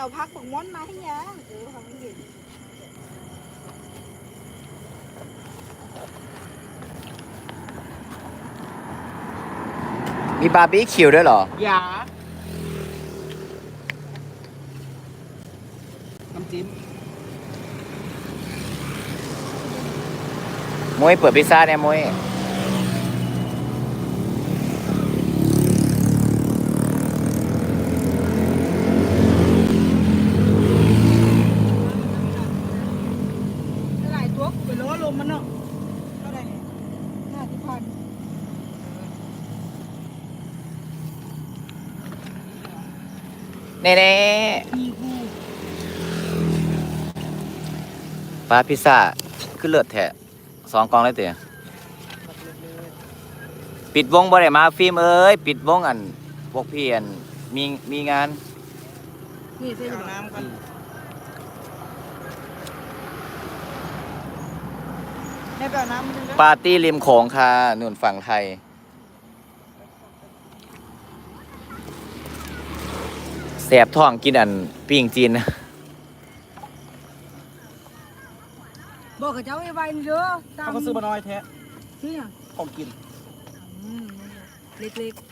เอาพักของม้อนมาให้ยังเออทำให้เห็นมีบาร์บี้คิวด้วยเหรอ อย่าน้ำจิ้มมุ้ยเปิดพิซซ่าเนี่ยมุ้ยหลายตัวกูไปล้อลมมันเนาะเท่าไหร่เนี่ยห้าสิบพัน เน่เน่มีกูปลาพิซซ่าขึ้นเลือดแทะสองกล่องเลยเต๋อปิดวงบ่ได้มาฟิล์มเอ้ย ปิดวงอันพวกพี่อันมีมีงานนี่เส้นเอาน้ำกันแม่ไปเอาน้ำมันนึงนะปาร์ตี้ริมโขงค่ะนู่นฝั่งไทย แสบท้องกินอันปิ้งจีนนะบอกกับเจ้าไอ้ไวนี่เด้อตามเขาก็ซื้อมาน้อยแท้ที่อะของกินอืมเล็กๆ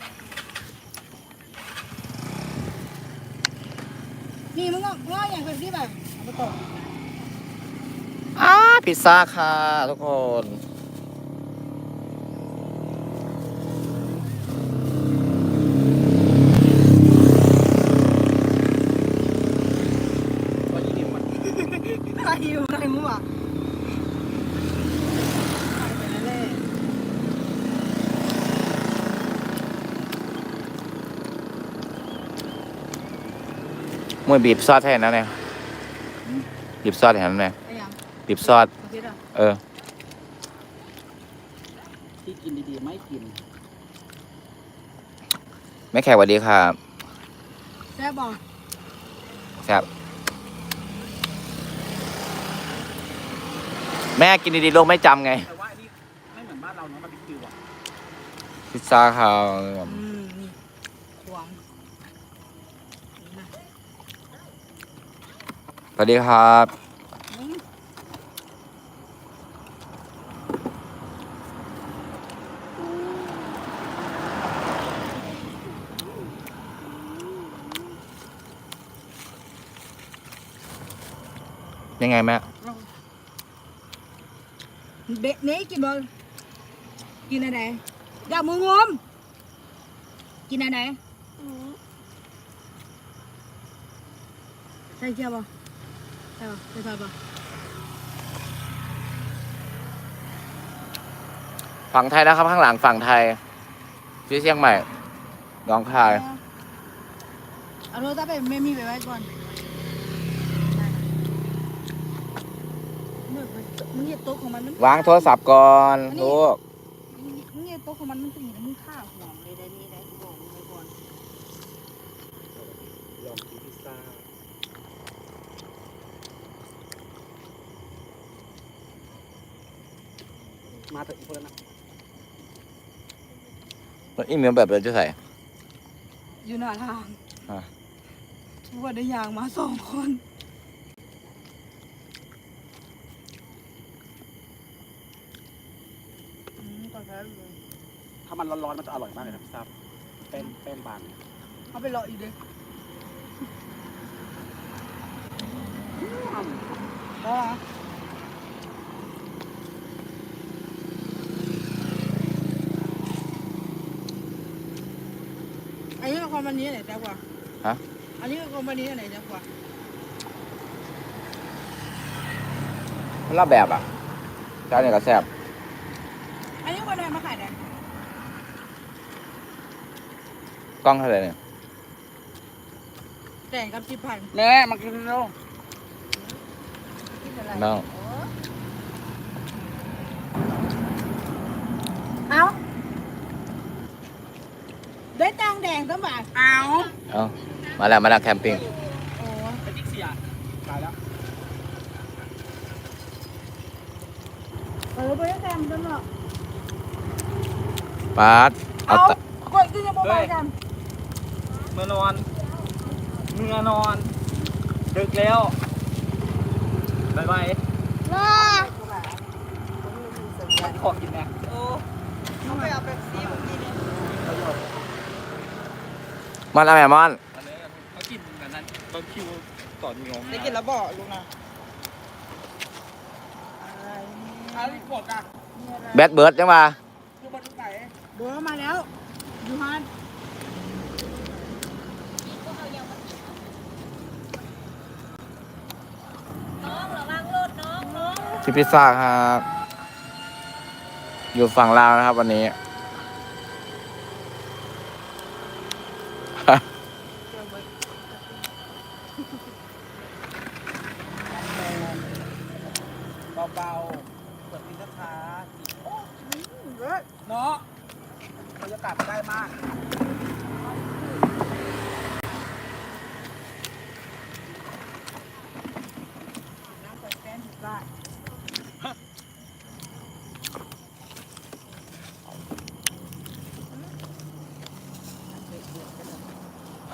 นี่มึงก็ง่ายอย่างคนที่แบบเอาไปต่อ อ้าพิซซ่าค่ะทุกคน ก็ยี่สิบมัน ใครอยู่ไหนมึงวะไปไปแล้วแหละ มวยบีบซอสให้นะเนี่ยบีบซอสให้นะเนี่ยไอ้ยังบีบซอสเอาเพชรอะเออ ที่กินดีๆไม่กินแม่แขกสวัสดีครับแซ่บบอกครับแม่กินดีๆลูกไม่จำไงแต่ว่าอันนี้ไม่เหมือนบ้านเราเนาะบาร์บีคิวอะพิซซ่าครับอืมนี่ขวางนี่นะ ส วัสดีครับอืมยังไงแม่เบ็ดนี้กินบ่กินอะไรอยากมืองมกินอะไรใช่เชียวบ่ ใช่บ่ใช่บ่ฝั่งไทยนะครับ ข้างหลังฝั่งไทยที่เชียงใหม่น้องคาย เอาโทรศัพท์ไปไม่มีไปไว้ก่อนมึงมึงเหยียบโต๊ะของมันมันวางโทรศัพท์ก่อนลูกมึงเหยียบโต๊ะของมันมันตีนะมึงฆ่าหัวเลยได้นี่ได้บอกมึงไว้ก่อน ลองกินพิซซ่า มาเถอะอีกคนละนะอีเมลแบบเราจะใส่ อยู่หน้าทางอะ ทุกวันได้ยางมาสองคนอืมต่อแถวเลยถ้ามันร้อนๆมันจะอร่อยมากเลยนะพิซซ่าแป้งแป้งบางเอาไปรออีกเลยได้ละ อันนี้กับคอมพานีไหนแซ่บกว่าฮะ อันนี้กับคอมพานีไหนแซ่บกว่ามันละแบบอะเจ้าเนี่ยก็แซ่บอันนี้คนไหนมาขายไหนกล้องเท่าไหร่เนี่ยแต่งกับสิบพันแน่มากินเร็ว คิดอะไรน้องเอาได้ตังแดงตั้งบาทเอาเอามาแล้ว มาแล้วแคมปิ้งโอ้ไอ้จิ๊กเสียตายแล้วเออไปได้แต้มกันเนาะปาดเอาเอาตะกดกินยังบ่ไปกันเมื่อนอนเมื่อนอน ดึกแล้วบายบายว้าขอกินแน่โอ้ต้องไปเอาแบบซีแบบนี้เนี่ย มันอะไรมอนอันนี้เขากินแบบนั้นบางคิวต่อนิยมได้กินแล้วบอกลุงนะอะไรปวดอะแบดเบิร์ดจังมาคือมันไหนบัวมาแล้วยูฮันน้องระวังรถน้องน้องที่พิซซ่าครับ อยู่ฝั่งลาวนะครับวันนี้ เบาๆเปิดกินช้าๆโอ้เฮ้ยเนาะบรรยากาศได้มาก น้ำใส่แป้งถูกได้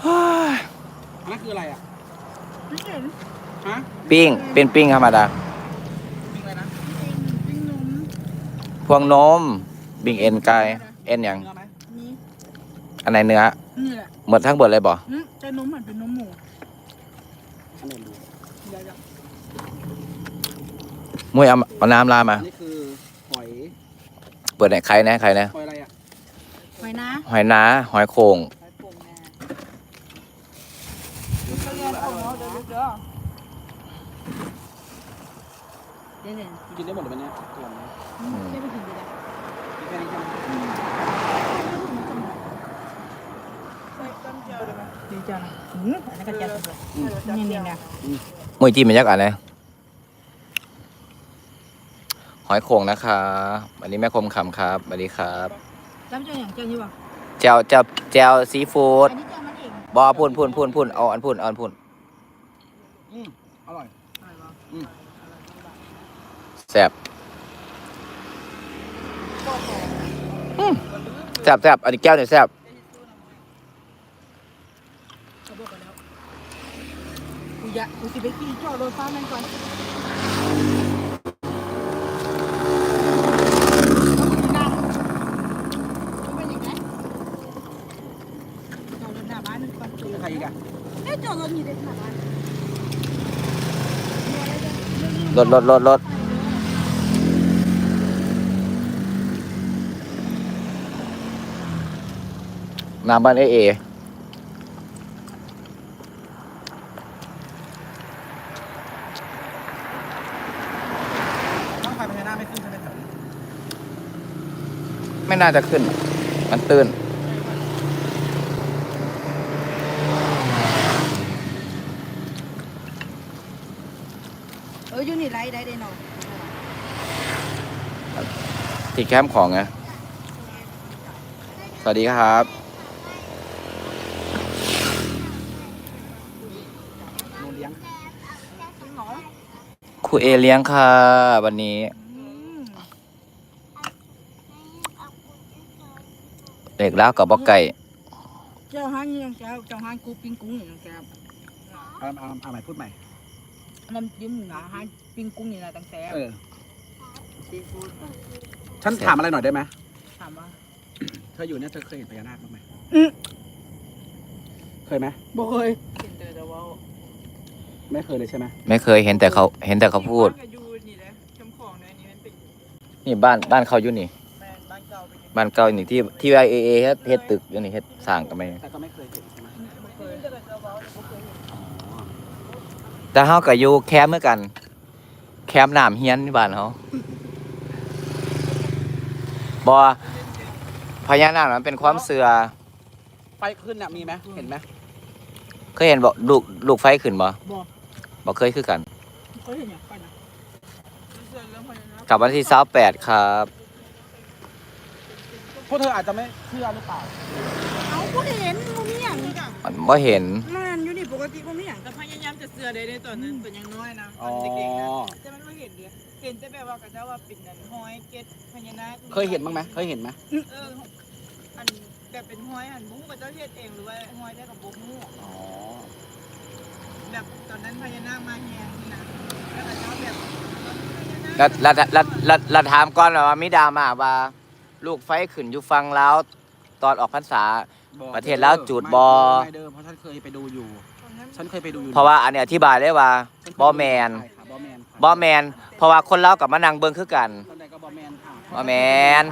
อันนั้น คืออะไรอะพี่เห็นฮะปิ้ง เป็นปิ้งธรรมดามีอะไรนะปิ้งปิ้งนมพวงนมบิ้งเอ็นไก่เอ็นอย่างเนื้อไหมนี่อันไหนเนื้อนี่แหละหมดทั้งเบิดเลยบ่อืมแต่นมเหมือนเป็นนมหมูอันไหนรู้เดี๋ยวมุ้ยเอาเอาน้ำลามาอันนี้คือหอยเปิดไหนใครนะใครนะหอยอะไรอะๆไปนะ หอยนาหอยโข่งไปปรุงนะ ก็เรียนเอาเนาะเดี๋ยวเดี๋ยวเดี๋ยวเดี๋ยวกินได้หมดเลยไหมเนี่ยตัวนี้อืมได้ไปกินดีแล้วกินแค่นี้ใช่ไหมใส่ต้นเจียวได้ไหมดีจังนะอืมอันนั้นก็เจียวสุดเลยนี่นี่นะมุ้ยจิ้มมันยักษ์อันนะหอยโข่งนะคะวันนี้แม่คมคำครับสวัสดีครับจำเจียวอย่างเจียวนี่ป่ะแจวแจวแจวซีฟู้ดอันนี้ บอพูนพูนพูนพูนเอาอันพูนเอาอันพูนอืมอร่อยอะไรวะแซ่บอืมแซ่บแซ่บอันนี้แก้วเนี่ยแซ่บเขาบอกกันแล้วกูอยากกูสิไปขี่จอดรถฟ้ามันก่อนเป็นยังไงจอดรถหน้าบ้านนึงก่อน ใครอีกอะ เอ๊ะจอดรถอยู่ในหน้าบ้าน รถรถรถรถน้ำบ้านเอเอต้องไฟพญานาคไม่ขึ้นใช่ไหมครับไม่น่าจะขึ้น มันตื้น อออยู่นี่ไรได้ได้หน่อยที่แคมป์ของไงสวัสดีครับโนเลี้ยงครูเอเลี้ยงค่ะ วันนี้ เด็กแล้วกับบอกไก่ เจ้าฮันยังแก้วเจ้าฮันกูปิ้งกุ้งยังแก้ว เอาเอาเอาใหม่พูดใหม่ น้ำจิ้มหนาฮันปิ้งกุ้งนี่นะตั้งแต่เออ ซีฟู้ดฉันถามอะไรหน่อยได้ไหมถามว่าเธออยู่เนี่ยเธอเคยเห็นพญานาคบ้างไหมอืมเคยไหมบ่เคยไม่เคยเลยใช่ไหมไม่เคยเห็นแต่เขาเห็นแต่เขาพูดอยู่นี่แหละชมของเนี่ยนี่มันเป็นนี่บ้านบ้านเขาอยู่นี่ แบรนด์บ้านเก่าเป็นบ้านเก่านี่ที่ที่ไอเอเอเฮ็ดเฮ็ดตึกอยู่นี่เฮ็ดสร้างกันไปแต่ก็ไม่เคยเห็นใช่ไหม บ่เคย อ๋อ แต่เฮาก็อยู่แคมป์เหมือนกัน แคมป์น้ำเฮียนที่บ้านเขาบ่พญานาคมันเป็นความเสื่อไฟขึ้นเนี่ยมีไหมเห็นไหมเคยเห็นบ่ลูกลูกไฟขึ้นบ่บ่บ่เคยคือกันเคยเห็นอย่างไปนะกลับวันที่28ครับพวกเธออาจจะไม่เชื่อหรือเปล่า เอาบ่เห็นบ่มีหยังมันบ่เห็นมั นอยู่นี่ปกติบ่มีหยังแต่พยายามจะเสือได้ในตอนนั้นเป็นยังน้อยนะตอนเด็กๆนะแต่มันไม่เห็นเลยเห็นแต่แบบว่ากระเจ้าว่าเป็นนันห้อยเก็ดพญานาคเคยเห็นบ้างไหมเคยเห็นไหมเอออันแบบเป็นห้อยอันบุ้งกระเจ้าเฮ็ดเองหรือว่าห้อยได้กับบุ้งอ๋อแบแบบตอนนั้นพญานาคมาแหงนี่นะแล้วก็เจ้าแบบแล้วแล้วแล้วแล้วแล้วถามก่อนว่ามีดราม่าว่า ลูกไฟขึ้นอยู่ฟังแล้วตอนออกพรรษาบอกประเทศลาวจูดบ่ไม่เดิมเพราะฉันเคยไปดูอยู่ตอนนั้น ฉันเคยไปดูอยู่เพราะว่าอันนี้อธิบายได้ว่าฉัเคยบ่แมนใช่ค่ะบ่แมนค่ะบ่แมน เพราะว่าคนเล่าวกับมานังเบิ่งคือกันคนใดก็บ่แมนค่ะบ่แม่น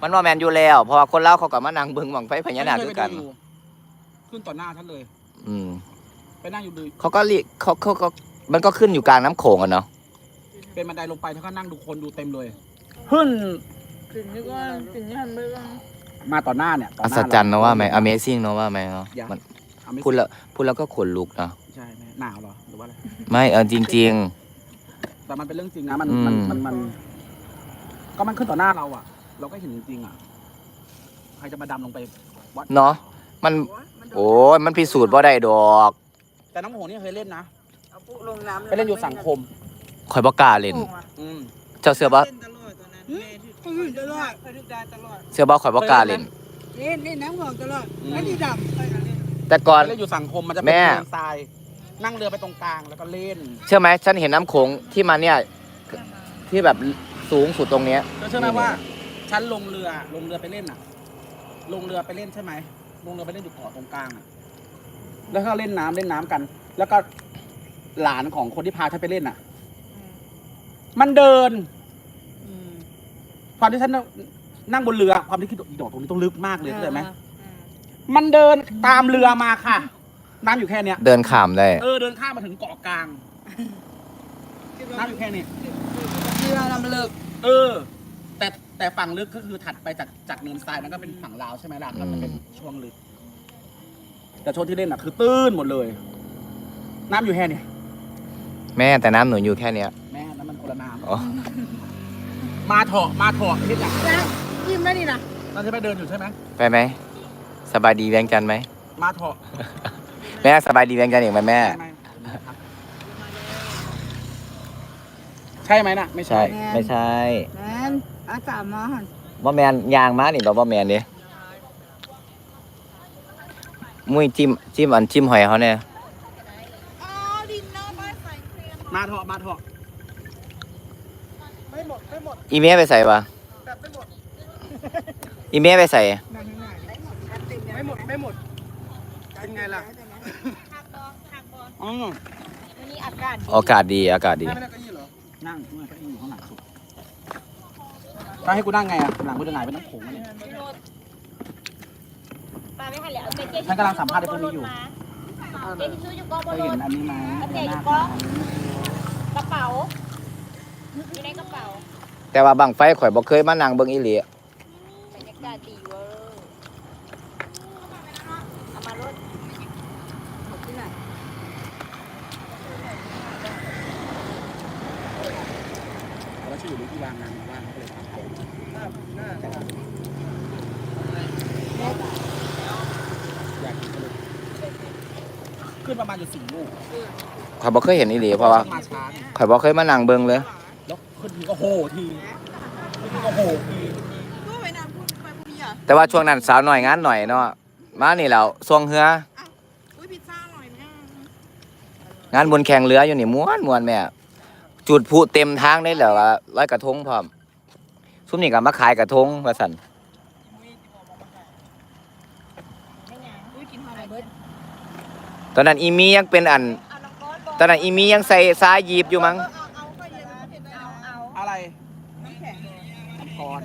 มันบ่แมนอยู่แล้ว เพราะว่าคนเล่าวเขากับมานังเบิ่งบังไฟพญานาคคือกันฉัเคยไปดูอยู่ขึ้นต่อหน้าฉันเลย อืมไปนั่งอยู่ดูเขาก็รีเขาเขาเขามันก็ขึ้นอยู่กลางน้ำโขงอะเนาะเป็นบันไดลงไปฉันก็นั่งดูคนดูเต็มเลยขึ้นถึงนี่ก็ถึงนี่หันไปก็มาต่อหน้าเนี่ยต่ออัหน้าศจรรย์เนอะว่าไหม Amazing เนอะว่าไหมเนาะอย่ามันเอา ไม่พูดแล้วพูดแล้วก็ขนลุกเนาะใช่ไหมหนาวเหรอหรือว่าอะไรไม่เออจริง แต่มันเป็นเรื่องจริงนะมันอืมมันมันมัน ก็มันขึ้นต่อหน้าเราอะ เราก็เห็นจริงๆอะใครจะมาดำลงไปวัดๆเนาะมันโอ้ยมันพิสูจน์ว่าได้ดอกแต่น้ำโหนี่เคยเล่นนะเอาปุ๊ลงน้ำไปเล่นอยู่สังคม ข่อยบ่กล้าเล่น อืม เจ้าเสือบ่เล่นตลอดตอนนั้นแม่ถึงตลอดเคยถึงได้ตลอดเสือบ่ข่อยบ่กล้าเล่น เล่นเล่นน้ำของตลอดอืม ไม่ได้ดเคยเล่น แต่ก่อนไปเล่นอยู่สังคมมันจะเป็นแม่เนินทราย นั่งเรือไปตรงกลางแล้วก็เล่นเชื่อไหมฉันเห็นน้ำโขงที่มันเนี่ยที่แบบสูงสุดตรงเนี้ยเธอเชื่อไหมว่าฉันลงเรือลงเรือไปเล่นอะ ลงเรือไปเล่นใช่ไหมลงเรือไปเล่นอยู่เกาะตรงกลางอะแล้วก็เล่นน้ำเล่นน้ำกัน แล้วก็หลานของคนที่พาฉันไปเล่นอะ มันเดิน ความที่ฉันนั่งบนเรือ ความที่คิดว่าอีดอกตรงนี้ต้องลึกมากเลยเข้าใจไหม มันเดินตามเรือมาค่ะ น้ำอยู่แค่เนี้ย เดินข้ามได้ เออเดินข้ามมาถึงเกาะกลางน้ำอยู่แค่นี้ำเรือลำเลิกเออ แต่แต่ฝั่งลึกก็คือถัดไปจากจากเนินทรายนั้นก็เป็นฝั่งลาวใช่ไหมล่ะก็จะเป็นช่วงลึก แต่ช่วงที่เล่นอะ คือตื้นหมดเลย น้ำอยู่แค่นี้แม่แต่น้ำหนูอยู่แค่เนี้ยแม่น้ำมันคนละน้อ๋อำมาเถอะมาเถอะที่หลังนะยิ้มได้นี่นะนั่นใช่ไหมเดินอยู่ใช่ไหมไปไหม สบายดีแวงจันทร์ไหม มาเถอะแม่สบายดีแวงจันทร์อีกไหมแม่ ไม่ใช่ไหมน่ะ ไม่ใช่ ใช่ ไม่ใช่แมนอากาศมาหันบ่แมนยางมานี่เราบ่แมนเด้มุ้ยจิ้มจิ้มอันจิ้มหอยเขาเนี่ยอ๋อดินเนอร์บ้านใส่เครียมมาเถอะมาเถอะไม่หมดไม่หมดอีเมลไปใส่ปะแบบไม่หมดอีเมลไปใส่ไม่หมด ไม่หมดเป็นไงล่ะหักบอลหักบอลอืมวันนี้อากาศดีอากาศดีอากาศดี นั่งไม่ได้เก็ยี่เหรอนั่งเมื่อเก็ยี่อยู่ข้างหลังสุดถ้าให้กูนั่งไงอะหลังกูจะหงายเป็นน้ำโขงอะเนี่ยพี่โนดปลาไม่ทันแล้วเอาไปเจ๊ฉันกำลังสัมภาษณ์ไอ้พวกนี้อยู่ เจ๊ที่ซื้ออยู่กองบเคนยรเห็ถนอันนี้ไหมเอาเจ๊อยู่กองกระเป๋าอยู่ในกระเป๋าแต่ว่าบังไฟข่อยบ่เคยมานั่งเบิ่งอีหลีบรรยากาศดีเวอร์เอามารถ แล้วชื่ออยู่ที่วางงานว่างก็เลยทำอยากกินก็เลย ขึ้นประมาณอยู่สี่ลูกข่อยบ่เคยเห็นอีหลีเพราะว่ามาช้าไงข่อยบ่เคยมานั่งเบิ่งเลย แล้วขึ้นทีก็โหทีขึ้นทีก็โหทีก็ไปน้ำพูดไปพูดอะแต่ว่าช่วงนั้นสาวหน่อยงานหน่อยเนาะมานี่แล้วทรงเฮืออุ้ยพิซซ่าอร่อยมากงานบนแข่งเรืออยู่นี่ม้วนม้วนแม่จุดพลุเต็มทางได้แล้วก็ร้อยกระทงพร้อมซุมนี่ก็มาขายกระทงว่าซั่น อุ้ยกินอะไรเบิร์ด ตอนนั้นอีมียังเป็นอัน ตอนนั้นอีมียังใส่สายยีบอยู่มั้งอาเอาไปเนเอาเผ็ดเอาเอาอะไรน้ำแข็งคอน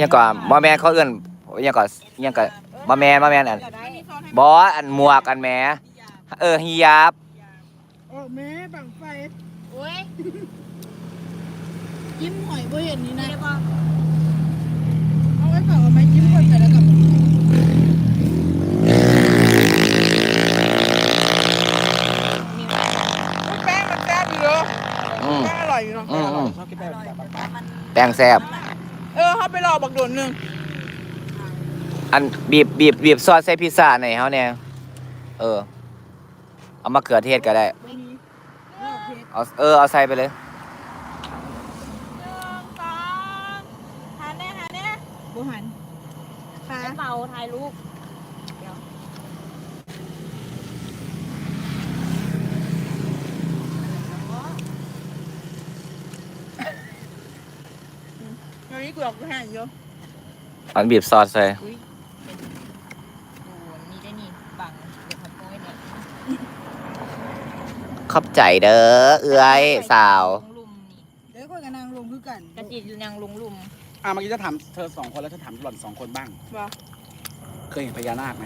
ยังก็บ่แม่นเขาเอื้อนยังก็ยังก็บ่แม่นบ่แม่นอันได้มีซอสให้บ่อันหมวกอันแหมเออฮิยาบโอ้แม่บังไฟโอ้ยยิ้มหอยบ่เห็นนี่นะเอลเอาไว้ก่อนเอาไม้ยิ้มคนไปแล้วกับแป้งมันแซ่บอยู่เนาะ อืม แป้งอร่อยอยู่เนาะ อืมอืม ชอบกิน แบบแบบบางแป้งแซ่บเออเขาไปรอบักโดนหนึ่งอันบีบบีบบีบซอสใส่พิซซ่าหน่อยเฮาเนี่ยเออ เอามะเขือเทศก็ได้ เอาเออเอาใส่ไปเลยหาแน่หาแน่บุหันค่ะกระเป๋าถ่ายรูป กูหลอกกูแห้งเยอะอันบีบซอสใส่อุ้ยดูนี่ได้นี่บังเดี๋ยวขโมยเนี่ยขอบใจเด้อเอื้อยสาว ลงลุมนี่เดี๋ยวค่อยกับนางลงคือกันกระจีนางลงลุมอะเมื่อกี้จะถามเธอสองคนแล้วจะถามหล่อนสองคนบ้าง ว่าเคยเห็นพญานาคไหม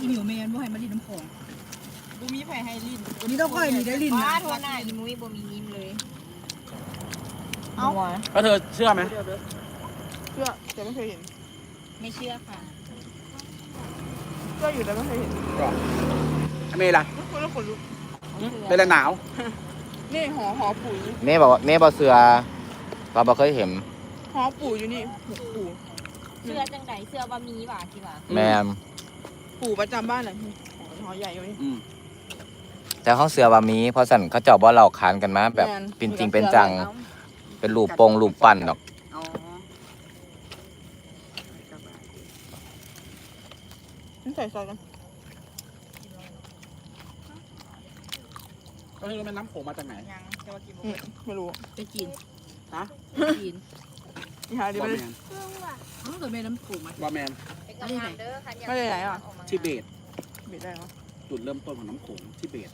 อีหมิวแมนบ่ให้มาดิน้ำของกูมีไผให้ลิ้นวันนี้ต้องค่อยมีได้ลิ้นว้านะโทษหน้าอีมุ้ยบ่มียิ้มเลย เอ้า หัวแล้วเธอเชื่อไหมเดี๋ยวเดี๋ยวเชื่อแต่ไม่เคยเห็นไม่เชื่อค่ะ เชื่ออยู่แต่ไม่เคยเห็นก่อนอเมย์ล่ะคนละคนลุกเป็นอะไรหนาวนี่หอหอปู่อยู่เม่บอกว่าเม่บอกเสือเราบอกเคยเห็นหอปู่อยู่นี่ปู่เชื่อจังใดเชื่อว่ามีว่ะคิดว่าแมมปู่ประจำบ้านน่ะหอใหญ่อยู่นี่ อืมแต่ห้องเสือว่ามีเพราะสันเขาเจาะบ่เราคานกันมาแบบแม่น เป็นจริงเป็นจัง เป็นรูปโปงรูปปั้นดอก อ๋อนี่ใส่ซอสกันก็ไม่รู้แม่น้ำโขงมาจากไหนยังจะว่ากินบ่อืมไม่รู้ไปกินฮะกินนี่หาดีบอไปแมเลยนเขาเกิดแม่น้ำโขงมา บอแมนเป็นกำลังเด้อค่ะไม่ได้ไหนอะ ทิเบตบิดได้เหรอจุดเริ่มต้นของน้ำโขงทิเบต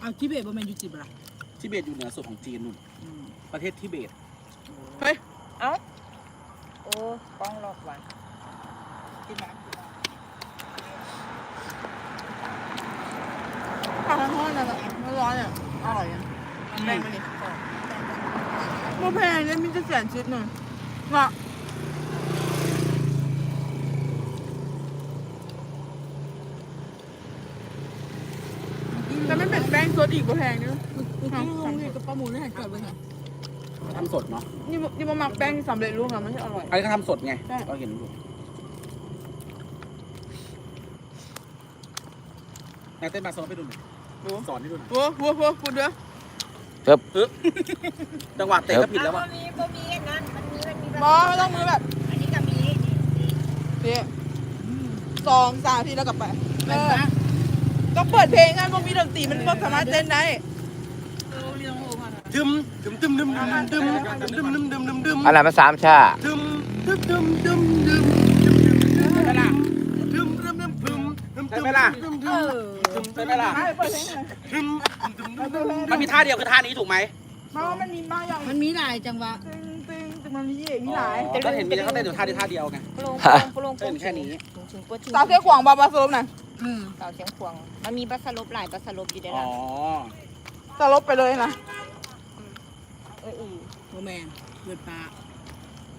เอาทิเบตบ่แม่นอยู่จิบล่ะทิเบตอยู่เหนือสุดของจีนนู่น ประเทศทิเบตโอ้กล้องหลอกว่ะกินน้ำข้าวทอดน่ะแบบร้อนๆอะอร่อยอะแบ่งมาดิโมแพงเลยมีจะแสนชุดหนึ่งเนาะแต่ไม่เป็นแป้งสดอีกบ่แพงเนอะเมื่อกี้ลงนี่กับปลาหมูนี่ให้เกิดไว้ไง ทำสดเนาะนี่บ่นี่มาหมักแป้งสำเร็จรูปอะไม่ใช่อร่อย อันนี้ก็ทำสดไงใช่ เราเห็นอยู่นายเต้นบาสโซไปดูหน่อยโอ้สอนให้ดูหน่อยโหโหโหพูดเด้อจังหวะเตะก็ผิดแล้วบ่อะ มีบ่มีอันนั้นมันมีมันมีบอไม่ต้องมือแบบอันนี้ก็มีนี้สองสามทีแล้วกลับไปเออต้องเปิดเพลงไงพวกมีดนตรีมันก็สามารถเต้นได้ ดึมดึมดึมดึมดึมดึมดึมดึมดึมดึมดึมอันนั้นมันสามชาดึมดึมดึมดึมดึมดึมดึมไปละดึมดึมดึมดึมดึมดึมไปละดึมดึมดึมไปไหมล่ะเปิดเพลงเลยดึมดึมดึมมันมีท่าเดียวคือท่านี้ถูกไหมมามันมีมาอย่างมันมีหลายจังหวะตึงตึงตึงมันมีเอกมีหลายก็เห็นมีเขาเต้นอยู่ท่านี้ท่าเดียวไงปลงปลงปลงเต้นแค่นี้ถึงถึงปวดถึงสาวเสียขวางบาบาสลบน่ะอืมสาวเสียงขวางมันมีบัสลบหลายบัสลบอยู่ได้อ๋ละอสลบไปเลยนะ เอออีบ่แม่นเกิดปลา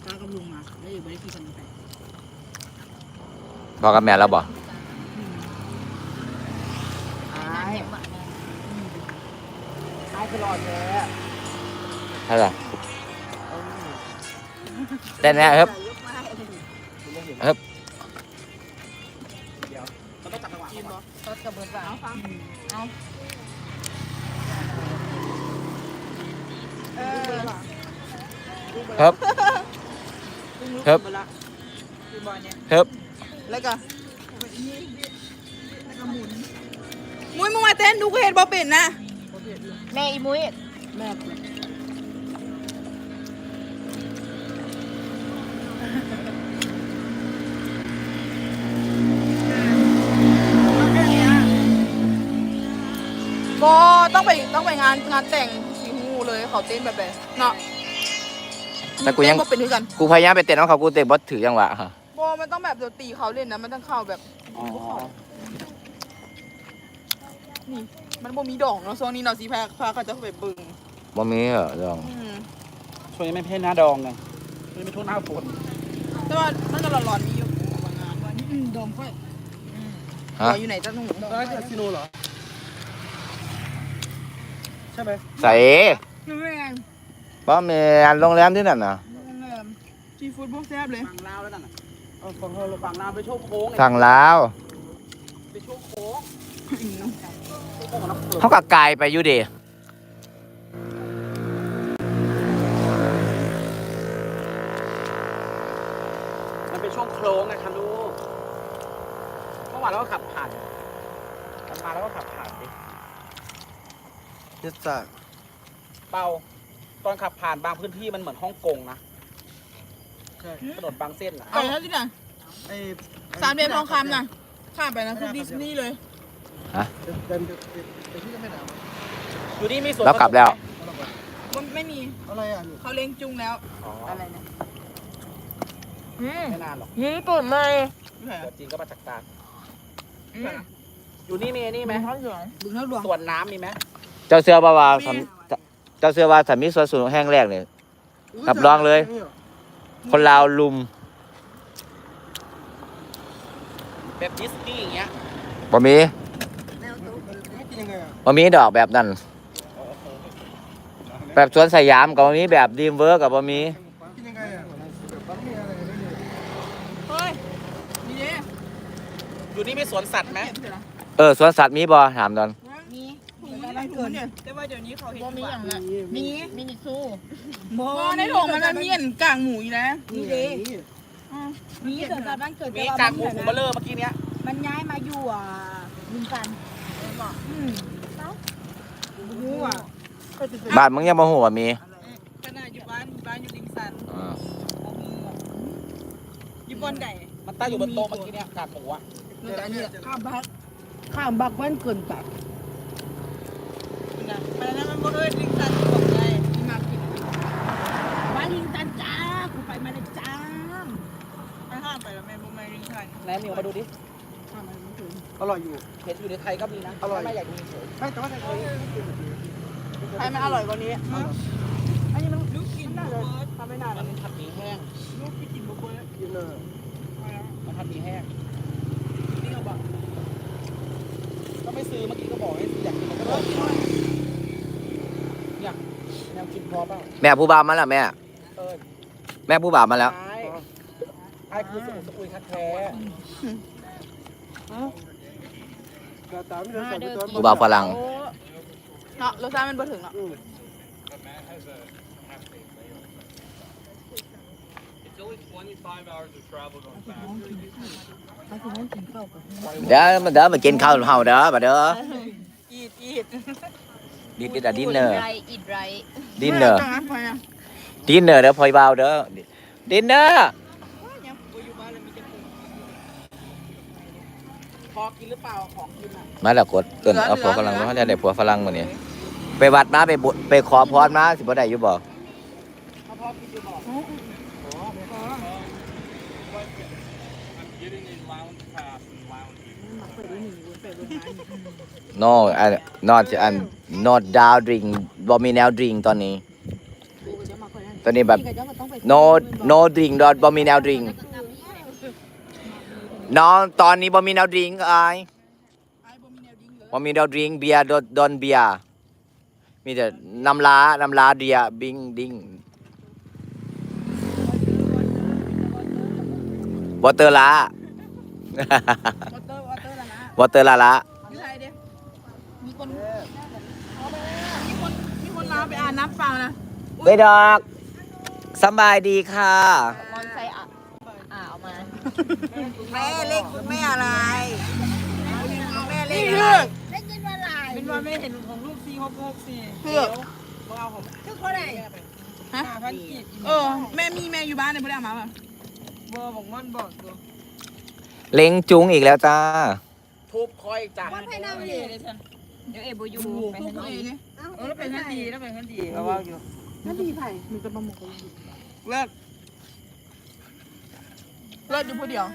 ปลากับลุงมาแล้วอยู่บ่ได้กินกันไปบอกกับแม่แล้วบอกอืมนั่นเนี่ยมาแม่หายตลอดเลยใช่ไหมเต้นแน่ครับครับ เดี๋ยวมันต้องจับจังหวะกินก่อนบ่รถกระเบิดว่าเอาฟังเอาเออ ครับ ครับคือบอลเนี่ยครับ แล้วก็มุ้ยมึงมาเต้นดูก็เห็นบอเป็นนะแม่อีมุ้ยแม่ก็ต้องไปต้องไปงานงานแต่งสีหู เลยเขาเต้นแบบแบบเนาะแต่กูยัง เต้นบ่เป็นด้วยกันกูพยายามไปเต้นของเขากูเต้นบอสถือจังหวะฮะโบมันต้องแบบเดี๋ยวตีเขาเล่นนะมันต้องเข้าแบบอ๋อนี่มันบ่มีดอกเนาะช่วงนี้เนาะสีแพรพาเขาจะไปบึงบ่มีเหรอลองอืมช่วยไม่เพ่นหน้าดองไงช่วยไม่ทุ่นหน้าฝนแต่ว่ามันก็ร้อนๆมีอยู่บางงานวันนี้อืมดองค่อยฮะตัวอยู่ไหนจ้าหนูแล้วจะซิโนเหรอ ใช่ไหมใส่นี่ แม่นบ่แม่นโรงแรมที่นั่นน่ะโรงแรมซีฟู้ดพวกแซ่บเลยฝั่งลาวแล้วนั่นน่ะเออฝั่งเราฝั่งลาวไปโชว์โค้งไงสั่งลาวไปโชว์โค้งโค้งของน้ำเกลือเขาก็ไกลไปอยู่ดิมันเป็นช่วงโค้งไงคันดูเมื่อวานเราก็ขับผ่านกลับมาแล้วก็ขับผ่านดิ ยึดจาก เปาตอนขับผ่านบางพื้นที่มันเหมือนฮ่องกงนะใช่ถนนบางเส้นอะเอาแล้วที่ไหนไอ้สามเหลี่ยมทองคำน่ะข้ามไปนะคือดิสนีย์เลยเดินไปที่จะไม่หนาวอยู่นี่มีสวนแล้วกลับแล้ว มันไม่มีอะไรอะเขาเล็งจุงแล้วอะไรนะไม่นานหรอกนี่ปุ่นเลยไม่ใช่เหรตัวอจริงก็มาจากตากอืมอยู่นี่มีนี่ไหมท้องเหลืองบึงเท่าหลวงสวนน้ำมีไหมเจ้าเสื้อบ่าวามีสำ เจ้าเสื้อว่าสามีสวนสูงแห้งแรกเนี่ย รับรองเลย คนลาวลุมแบบดิสนีย์อย่างเงี้ยบ่มีบ่มีดอกแบบนั้น แบบสวนสยามกับบ่มีแบบดีมเวิร์กกับบ่มีเฮ้ยนี่เนี่ยอยู่นี่มีสวนสัตว์ไหมเห็นเถอะนะเออสวนสัตว์มีบ่ถามตอน มีถุงมันถุงมันเนี่ยแต่ว่าเดี๋ยวนี้เขาเห็นบ่มีอย่างละมีมินิซูโมในถุงมันมันมีอันกลางหมูอยู่นะนี่เด้มีเกิดจากบ้านเกิดมีแต่ว่กางหมูหูเบลเลอร์เมื่อกี้เนี้ยมันย้ายมาอยู่อะลุงกันอืมรู้อะบ้านมึงยังบ่ฮู้ว่ามีขนาดอยู่บ้านบ้านอยู่ริมสันอ่าอยู่บนไหนมันตั้งอยู่บนโต๊ะเมื่อกี้เนี้ยกางหมูอะนู่นแต่อันนี้แหละข้ามบักข้ามบักบ้านเกินกับ นะมันนั้นมันบ่เลยริมสันที่บอกไงที่มากินบ้านลิงจันจ้ากูไปมาเลยจ้าไม่ห้ามไปแล้วแม่บ่มาริมสันไหนมิวมาดูดิอร่อยอยู่เห็นอยู่ในไทยก็มีนะอร่อยไม่อยากดูเฉยไม่แต่ว่าในไทยใครมันอร่อยกว่านี้อันนี้มันลูกกินน่าเลยทำไม่นานมันผัดหมี่แห้งลูกไปกินบุฟเฟ่ต์กินเนอร์มันผัดหมี่แห้ง นี่เขาบอก ก็ไม่ซื้อเมื่อกี้ก็บอกให้ซื้ออยากกินมันก็บอกอยากแนวกินพ อเปล่าแม่ผู้บ่าวมาแล้วแม่ เออแม่ผู้บ่าวมาแล้ว ไอ้ไอ้คือสมุนสกุลคัดแท้กาตามไม่ได้ใส่ไปตอนผู้บ่าวฝรั่ง เนาะรสชาติมันบ่ถึงเนาะเดี๋ยวมาเด้อมากินข้าวเฮาเด้อมาเด้ออีดอีด ดินดินเนอร์ไรอิดไรดินเนอร์จังนะพอยังดินเนอร์เด้อพลอยบ่าวเด้อดินเนอร์ยังบ่อยู่บ้านแล้วมีแต่ปูพอกินหรือเปล่าของกินอะมาแล้วกดเกินเอาผัวฝรั่งเขาจะได้ผัวฝรั่งมื้อนี้ไปวัดมาไปบุไปขอพรมาสิบ่ได้อยู่บ่ถ้าพ อกินอยู่บอกโนอัน not อัน not down drink บ่มีแนว drink ตอนนี้ ตอนนี้แบบ no no drink ดอบ่มีแนว drink น้องตอนนี้บ่มีแนว drink ไอบ่มีแนวดิงเลยบ่มีแนว drink เบียร์ดอนเบียร์มีแต่น้ำลาน้ำลาเดียบิงดิงวอเตอร์ลา วอเตอร์วอเตอร์ละนะวอเตอร์ลาละมีใครเด้มีคนมีคนมีคนลาไปอ่านน้ำเปล่านะเว้ยดอกสำบายดีค่ะมอนไซอะอ่าเอามาแม่เล็กแม่อะไรแม่เล็นี่กคือได้ยินว่าอะไรเป็นว่าไม่เห็นของลูกซีหกหกสี่คือทุกคนไหนฮะเออแม่มีแม่อยู่บ้านเนี่ยไม่ได้เอามาป่ะบ่บอกมันบอกตัวเล็งจุงอีกแล้วจ้า ทุบคอยจ้ะวันไผ่นาเลยเดี๋ยวเอโบยูไปทุกทันคนทีเองเนี่ยเออแล้วเป็นทันทีแล้วเป็นทันทีก็ว่าอยู่นั่นดีไผ่มันจะมาหมกเลิกเลิกอยู่ผู้เดียว